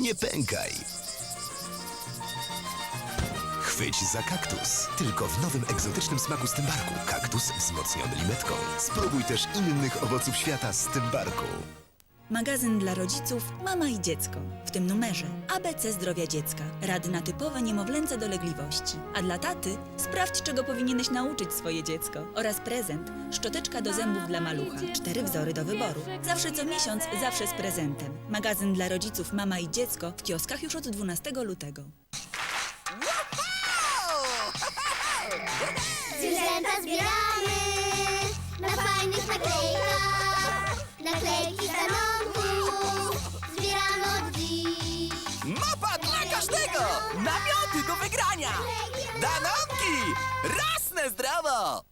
Nie pękaj. Chwyć za kaktus. Tylko w nowym egzotycznym smaku z Tymbarku. Kaktus wzmocniony limetką. Spróbuj też innych owoców świata z Tymbarku. Magazyn dla rodziców Mama i Dziecko. W tym numerze ABC Zdrowia Dziecka. Rady na typowe niemowlęce dolegliwości. A dla taty sprawdź, czego powinieneś nauczyć swoje dziecko. Oraz prezent. Szczoteczka do zębów dla malucha. Cztery wzory do wyboru. Zawsze co miesiąc, zawsze z prezentem. Magazyn dla rodziców Mama i Dziecko w kioskach już od 12 lutego. Zwierzęta Mapa dla każdego! Namioty do wygrania! Danonki! Rasne zdrowo!